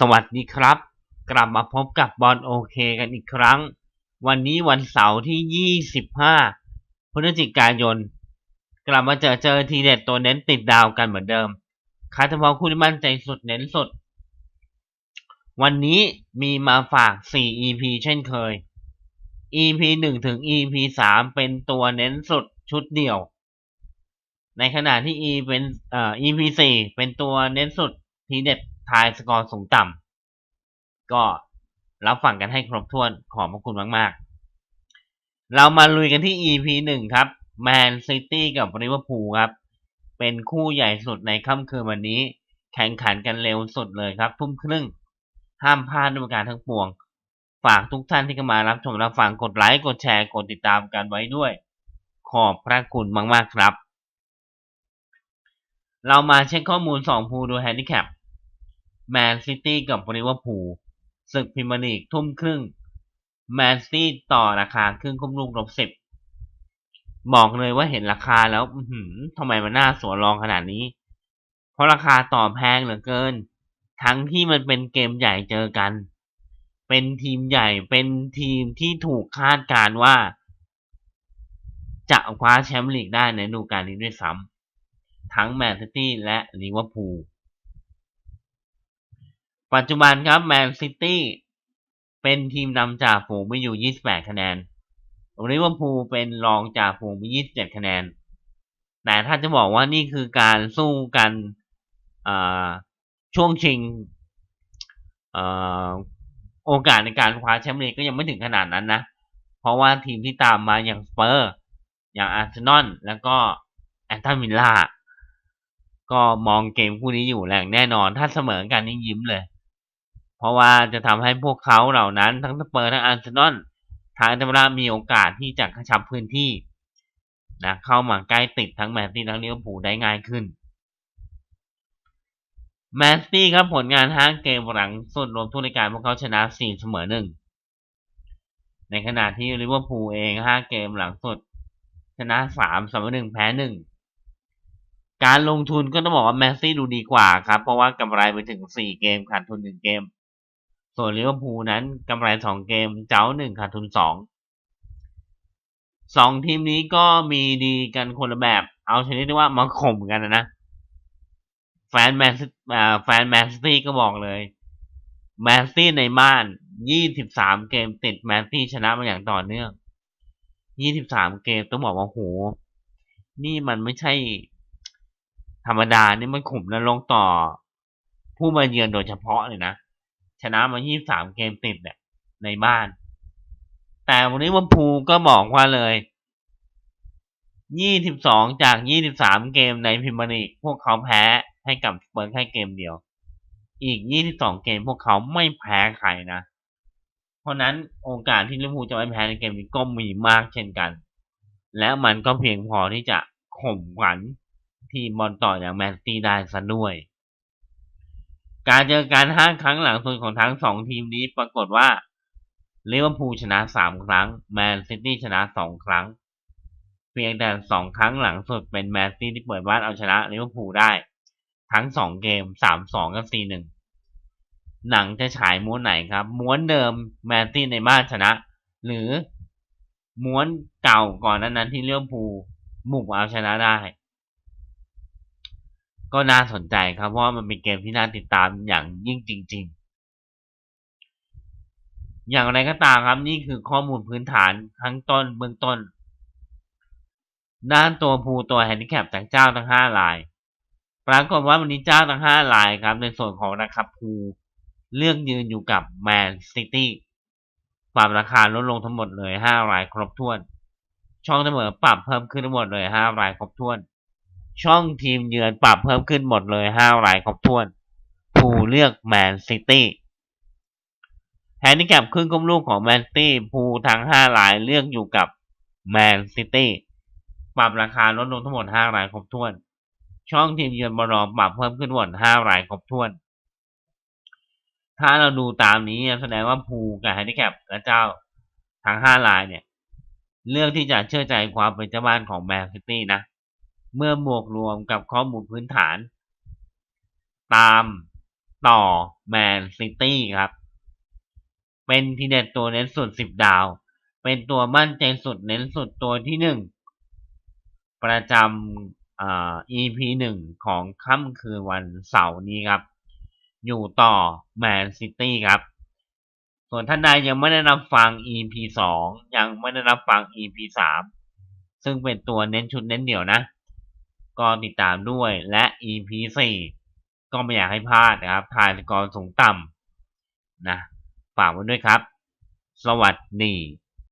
สวัสดีครับ กลับมาพบกับบอลโอเคกันอีกครั้ง วันนี้วันเสาร์ที่ 25 พฤศจิกายน กลับมาเจอเจอทีเด็ดตัวเน้นติดดาวกันเหมือนเดิมคาเฉพาะคู่ที่มั่นใจสุดเน้นสุด วันนี้มีมาฝาก 4 EP เช่นเคย EP 1 ถึง EP 3 เป็นตัวเน้นสุดชุดเดี่ยว ในขณะที่ E เป็นเอ่อ EP 4 เป็นตัวเน้นสุดทีเด็ด ทายสกอร์สูงต่ำก็รับฟังกันให้ครบถ้วนขอบพระคุณมาก ๆ เรามาลุยกันที่ EP 1ครับแมนซิตี้กับริเวอร์พูลครับ เป็นคู่ใหญ่สุดในค่ำคืนวันนี้ แข่งขันกันเร็วสุดเลยครับ ทุ่มครึ่ง ห้ามพลาดด้วยการทั้งปวง ฝากทุกท่านที่เข้ามารับชมรับฟังกดไลค์กดแชร์กดติดตามกันไว้ด้วย ขอบพระคุณมาก ๆ ครับ เรามาเช็คข้อมูล2พูลดูแฮนดิแคป แมนซิตี้กับลิเวอร์พูลศึกพรีเมียร์ลีกทุ่มครึ่ง แมนซิตี้ต่อราคาครึ่งคุ้มลูกลบสิบบอกเลยว่าเห็นราคาแล้วทำไมมันน่าสวนรองขนาดนี้ เพราะราคาต่อแพงเหลือเกิน ทั้งที่มันเป็นเกมใหญ่เจอกัน เป็นทีมใหญ่เป็นทีมที่ถูกคาดการว่า จะคว้าแชมป์ลีกได้ในฤดูกาลนี้ด้วยซ้ำทั้งแมนซิตี้และลิเวอร์พูล ปัจจุบันครับแมนซิตี้เป็นทีมนำจากฝูงไปอยู่ 28 คะแนนลิเวอร์พูลเป็นรองจากฝูงไป 27 คะแนน แต่ถ้าจะบอกว่านี่คือการสู้กันช่วงชิงโอกาสในการคว้าแชมป์ลีกก็ยังไม่ถึงขนาดนั้นนะ เพราะว่าทีมที่ตามมาอย่างสเปอร์ อย่างอาร์เซนอลแล้วก็แอนตันวิลล่าก็มองเกมคู่นี้อยู่แรงแน่นอน ถ้าเสมอกันนี่ยิ้มเลย เพราะว่าจะทำให้พวกเขาเหล่านั้นทั้งสเปอร์ทั้งอาร์เซนอลทางธรรมดามีโอกาสที่จะกระชับพื้นที่นะเข้ามาใกล้ติดทั้งแมนตี้ทั้งลิเวอร์พูลได้ง่ายขึ้นแมนตี้ครับผลงานห้างเกมหลังสุดรวมทุกรายการพวกเขาชนะสี่เสมอหนึ่งในขณะที่ลิเวอร์พูลเองห้าเกมหลังสุด ชนะสามเสมอหนึ่งแพ้หนึ่งการลงทุนก็ต้องบอกว่าแมนซี่ดูดีกว่าครับ เพราะว่ากำไรไปถึงสี่เกมขาดทุนหนึ่งเกม ส่วนลิเวอร์พูลนั้นกำไรสองเกมเจ้าหนึ่งขาดทุนสองสองทีมนี้ก็มีดีกันคนละแบบ เอาชนิดที่ว่ามาข่มกันนะ แฟนแมนแฟนแมนซิตี้ก็บอกเลยแมนซิตี้ในม่านยี่สิบสามเกมติดแมนซิตี้ชนะมาอย่างต่อเนื่องยี่สิบสามเกมต้องบอกว่าโห นี่มันไม่ใช่ธรรมดา นี่มันข่มนลงต่อผู้มาเยือนโดยเฉพาะเลยนะ ชนะมา 23 เกมติดเนี่ยในบ้าน แต่วันนี้วันพูก็บอกว่าเลย 22 จาก 23 เกมในพิมพ์ลีกพวกเขาแพ้ให้กับสเปิดแค่เกมเดียว อีก 22 เกมพวกเขาไม่แพ้ใครนะ เพราะนั้นโอกาสที่ลิเวอร์พูลจะไม่แพ้ในเกมนี้ก็มีมากเช่นกัน และมันก็เพียงพอที่จะข่มขวัญทีมบอลต่ออย่างแมนซีได้ซะด้วย การเจอกันห้าครั้งหลังสุดของทั้งสองทีมนี้ปรากฏว่าลิเวอร์พูลชนะสามครั้ง แมนซิตี้ชนะสองครั้ง เพียงแต่สองครั้งหลังสุดเป็นแมนซิตี้ที่เปิดบ้านเอาชนะลิเวอร์พูลได้ ทั้งสองเกมสามสองกับสี่หนึ่งหนังจะฉายม้วนไหนครับ ม้วนเดิมแมนซิตี้ในบ้านชนะ หรือม้วนเก่าก่อนนั้นที่ลิเวอร์พูลบุกเอาชนะได้ ก็น่าสนใจครับ เพราะมันเป็นเกมที่น่าติดตามอย่างยิ่งจริง ๆ อย่างไรก็ตามครับนี่คือข้อมูลพื้นฐานทั้งต้นเบื้องต้น ด้านตัวภูตัวแฮนดิแคปจากเจ้าทั้งห้าราย ปรากฏว่าวันนี้เจ้าทั้งห้ารายครับ ในส่วนของราคาภูเลือกยืนอยู่กับแมนซิตี้ปรับราคาลดลงทั้งหมดเลยห้ารายครบถ้วน ช่องเสมอปรับเพิ่มขึ้นทั้งหมดเลยห้ารายครบถ้วน ช่องทีมเยือนปรับเพิ่มขึ้นหมดเลยห้ารายครบถ้วน ผู้เลือกแมนซิตี้แฮนดิแคปขึ้นก้มลูกของแมนซิตี้ผู้ทั้งห้ารายเลือกอยู่กับแมนซิตี้ปรับราคาลดลงทั้งหมดห้ารายครบถ้วน ช่องทีมเยือนบอลปรับเพิ่มขึ้นหมดห้ารายครบถ้วน ถ้าเราดูตามนี้แสดงว่าภูกับแฮนดิแคปและเจ้าทั้งห้ารายเนี่ย เลือกที่จะเชื่อใจความเป็นเจ้าบ้านของแมนซิตี้นะ เมื่อบวกรวมกับข้อมูลพื้นฐาน ตามต่อแมนซิตี้ครับ เป็นทีเด็ดตัวเน้นสุด 10 ดาว เป็นตัวมั่นใจสุดเน้นสุดตัวที่หนึ่งประจำอ่า EP หนึ่งของค่ำคืนวันเสาร์นี้ครับ อยู่ต่อแมนซิตี้ครับ ส่วนท่านใดยังไม่ได้รับฟัง EP สองยังไม่ได้รับฟัง EP สามซึ่งเป็นตัวเน้นชุดเน้นเดี่ยวนะ ก็ติดตามด้วยและ EP 4 ก็ไม่อยากให้พลาดนะครับทายกรสูงต่ำนะฝากไว้ด้วยครับ สวัสดี